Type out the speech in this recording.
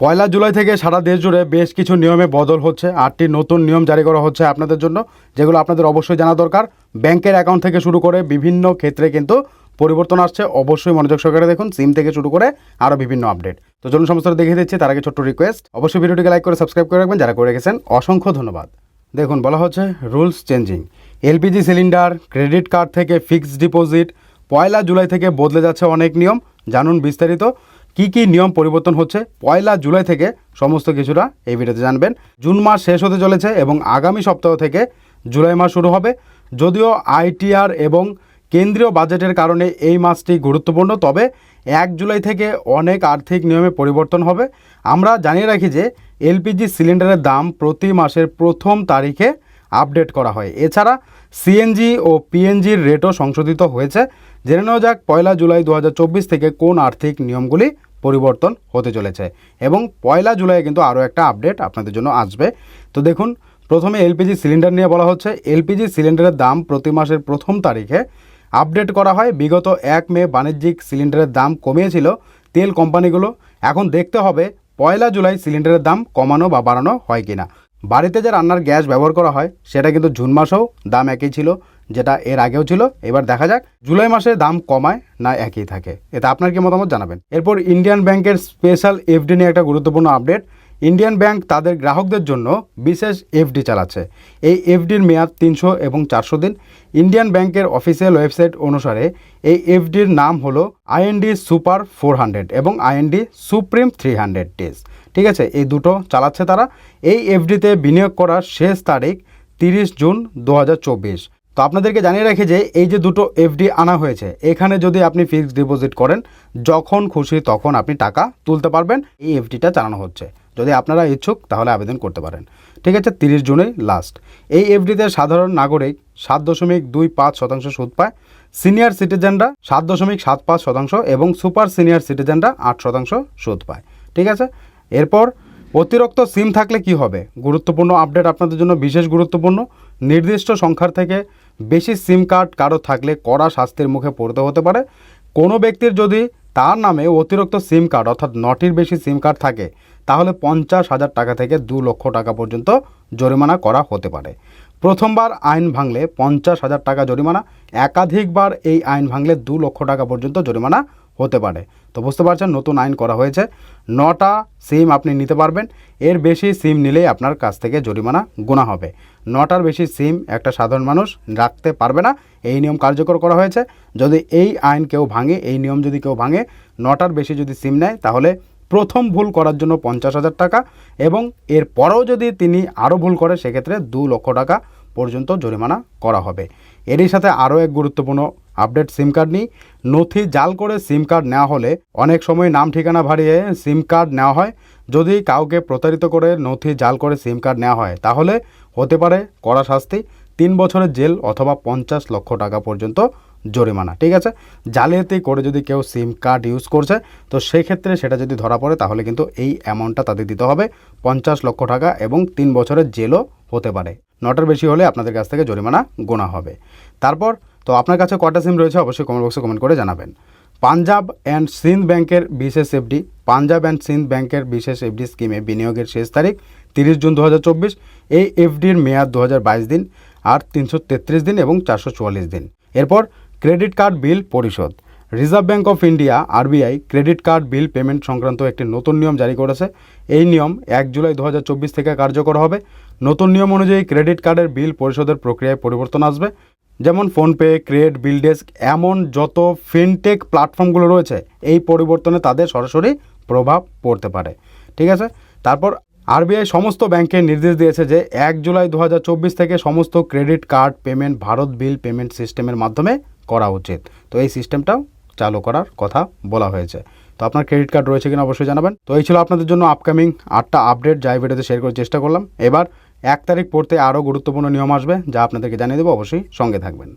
পয়লা জুলাই থেকে সারা দেশ জুড়ে বেশ কিছু নিয়মে বদল হচ্ছে। আটটি নতুন নিয়ম জারি করা হচ্ছে আপনাদের জন্য, যেগুলো আপনাদের অবশ্যই জানা দরকার। ব্যাংকের অ্যাকাউন্ট থেকে শুরু করে বিভিন্ন ক্ষেত্রে কিন্তু পরিবর্তন আসছে। অবশ্যই মনোযোগ সহকারে দেখুন, সিম থেকে শুরু করে আরও বিভিন্ন আপডেট। তো চলুন সমস্ত দেখিয়ে দিচ্ছি, তার আগে ছোট্ট রিকোয়েস্ট অবশ্যই ভিডিওটিকে লাইক করে সাবস্ক্রাইব করে রাখবেন। যারা করে রেখেছেন, অসংখ্য ধন্যবাদ। দেখুন, বলা হচ্ছে rules changing LPG cylinder credit card থেকে ফিক্সড ডিপোজিট পয়লা জুলাই থেকে বদলে যাচ্ছে অনেক নিয়ম। জানুন বিস্তারিত। কি কি নিয়ম পরিবর্তন হচ্ছে? পয়লা জুলাই থেকে সমস্ত কিছুটা এই ভিডিওতে জানবেন। জুন মাস শেষ হতে চলেছে এবং আগামী সপ্তাহ থেকে জুলাই মাস শুরু হবে। যদিও আইটিআর এবং কেন্দ্রীয় বাজেটের কারণে এই মাসটি গুরুত্বপূর্ণ, তবে এক জুলাই থেকে অনেক আর্থিক নিয়মে পরিবর্তন হবে। আমরা জানিয়ে রাখি যে এলপিজি সিলিন্ডারের দাম প্রতি মাসের প্রথম তারিখে আপডেট করা হয়। এছাড়া সিএনজি ও পিএনজির রেটও সংশোধিত হয়েছে। জেনে নেওয়া যাক পয়লা জুলাই দু হাজার চব্বিশ থেকে কোন আর্থিক নিয়মগুলি পরিবর্তন হতে চলেছে। এবং পয়লা জুলাই কিন্তু আরও একটা আপডেট আপনাদের জন্য আসবে। তো দেখুন, প্রথমে এলপিজি সিলিন্ডার নিয়ে বলা হচ্ছে। এলপিজি সিলিন্ডারের দাম প্রতি মাসের প্রথম তারিখে আপডেট করা হয়। বিগত এক মে বাণিজ্যিক সিলিন্ডারের দাম কমিয়েছিল তেল কোম্পানিগুলো। এখন দেখতে হবে পয়লা জুলাই সিলিন্ডারের দাম কমানো বা বাড়ানো হয় কিনা। বাড়িতে যে রান্নার গ্যাস ব্যবহার করা হয়, সেটা কিন্তু জুন মাসেও দাম একই ছিল। যেটা এর আগেও ছিল, এবার দেখা যাক, জুলাই মাসে দাম কমায় না একই থাকে। এটা আপনার কি মতামত জানাবেন? এরপর ইন্ডিয়ান ব্যাংকের স্পেশাল এফডি নিয়ে একটা গুরুত্বপূর্ণ আপডেট। ইন্ডিয়ান ব্যাংক তাদের গ্রাহকদের জন্য বিশেষ এফডি চালাচ্ছে। এই এফডির মেয়াদ তিনশো এবং চারশো দিন। ইন্ডিয়ান ব্যাংকের অফিসিয়াল ওয়েবসাইট অনুসারে এই এফডির নাম হলো আইএনডি সুপার ফোর হান্ড্রেড এবং IND supreme three hundred days ঠিক আছে, এই দুটো চালাচ্ছে তারা। এই এফডিতে বিনিয়োগ করার শেষ তারিখ তিরিশ জুন দু হাজার চব্বিশ। তো আপনাদেরকে জানিয়ে রাখি যে এই যে দুটো এফডি আনা হয়েছে, এখানে যদি আপনি ফিক্সড ডিপোজিট করেন, যখন খুশি তখন আপনি টাকা তুলতে পারবেন। এই এফডিটা চালানো হচ্ছে। যদি আপনারা ইচ্ছুক, তাহলে আবেদন করতে পারেন। ঠিক আছে, তিরিশ জুনেই লাস্ট এই এফডিতে সাধারণ নাগরিক সাত দশমিক দুই পাঁচ শতাংশ সুদ পায়। সিনিয়র সিটিজেনরা সাত দশমিক সাত পাঁচ শতাংশ এবং সুপার সিনিয়র সিটিজেনরা আট শতাংশ সুদ পায়। ঠিক আছে? এরপর অতিরিক্ত সিম থাকলে কি হবে? গুরুত্বপূর্ণ আপডেট আপনাদের জন্য বিশেষ গুরুত্বপূর্ণ। নির্দিষ্ট সংখ্যার থেকে বেশি সিম কার্ড কারও থাকলে কড়া শাস্তির মুখে পড়তে হতে পারে। কোনো ব্যক্তির যদি তার নামে অতিরিক্ত সিম কার্ড অর্থাৎ নটির বেশি সিম কার্ড থাকে, তাহলে পঞ্চাশ হাজার টাকা থেকে দু লক্ষ টাকা পর্যন্ত জরিমানা করা হতে পারে। প্রথমবার আইন ভাঙলে পঞ্চাশ হাজার টাকা জরিমানা, একাধিকবার এই আইন ভাঙলে দু লক্ষ টাকা পর্যন্ত জরিমানা হতে পারে। তো বুঝতে পারছেন, নতুন আইন করা হয়েছে। নটা সিম আপনি নিতে পারবেন। এর বেশি সিম নিলেই আপনার কাছ থেকে জরিমানা গোনা হবে। নটার বেশি সিম একটা সাধারণ মানুষ রাখতে পারবে না। এই নিয়ম কার্যকর করা হয়েছে। যদি এই আইন কেউ ভাঙে, এই নিয়ম যদি কেউ ভাঙে, নটার বেশি যদি সিম নেয়, তাহলে প্রথম ভুল করার জন্য পঞ্চাশ হাজার টাকা এবং এর পরেও যদি তিনি আরও ভুল করে, সেক্ষেত্রে দু লক্ষ টাকা পর্যন্ত জরিমানা করা হবে। এরই সাথে আরও এক গুরুত্বপূর্ণ আপডেট, সিম কার্ড নিই। নথি জাল করে সিম কার্ড নেওয়া হলে অনেক সময় নাম, ঠিকানা ভারিয়ে সিম কার্ড নেওয়া হয়। যদি কাউকে প্রতারিত করে নথি জাল করে সিম কার্ড নেওয়া হয়, তাহলে হতে পারে কড়া শাস্তি, তিন বছরের জেল অথবা পঞ্চাশ লক্ষ টাকা পর্যন্ত জরিমানা, ঠিক আছে? জালিয়াতি করে যদি কেউ সিম কার্ড ইউজ করছে, তো সেক্ষেত্রে সেটা যদি ধরা পড়ে, তাহলে কিন্তু এই অ্যামাউন্টটা তাদের দিতে হবে। পঞ্চাশ লক্ষ টাকা এবং তিন বছরের জেলও হতে পারে। নটার বেশি হলে আপনাদের কাছ থেকে জরিমানা গোনা হবে। তারপর, তো আপনার কাছে কটা সিম রয়েছে অবশ্যই কমেন্ট বক্সে কমেন্ট করে জানাবেন। পাঞ্জাব অ্যান্ড সিন্ধ ব্যাংকের বিশেষ এফডি পাঞ্জাব অ্যান্ড সিন্ধ ব্যাংকের বিশেষ এফডি স্কিমে বিনিয়োগের শেষ তারিখ তিরিশ জুন দু হাজার চব্বিশ, এই এফডির মেয়াদ দু হাজার বাইশ দিন আর তিনশো তেত্রিশ দিন এবং চারশো চুয়াল্লিশ দিন। এরপর ক্রেডিট কার্ড বিল পরিশোধ। Reserve bank of India RBI credit card bill payment সংক্রান্ত একটি নতুন নিয়ম জারি করেছে। এই নিয়ম এক জুলাই দু হাজার চব্বিশ থেকে কার্যকর হবে। নতুন নিয়ম অনুযায়ী ক্রেডিট কার্ডের বিল পরিশোধের প্রক্রিয়ায় পরিবর্তন আসবে। যেমন ফোনপে ক্রেড বিল ডেস্ক এমন যত ফিনটেক প্ল্যাটফর্মগুলো রয়েছে, এই পরিবর্তনে তাদের সরাসরি প্রভাব পড়তে পারে। ঠিক আছে? তারপর আরবিআই সমস্ত ব্যাংকে নির্দেশ দিয়েছে যে এক জুলাই দু হাজার চব্বিশ থেকে সমস্ত credit card payment Bharat bill payment সিস্টেমের মাধ্যমে করা উচিত। তো এই সিস্টেমটাও চালু করার কথা বলা হয়েছে। তো আপনার ক্রেডিট কার্ড রয়েছে কিনা অবশ্যই জানাবেন। তো এই ছিল আপনাদের জন্য আপকামিং আটটা আপডেট যা এই ভিডিওতে শেয়ার করার চেষ্টা করলাম। এবার এক তারিখ পড়তে আরও গুরুত্বপূর্ণ নিয়ম আসবে, যা আপনাদেরকে জানিয়ে দেবো। অবশ্যই সঙ্গে থাকবেন।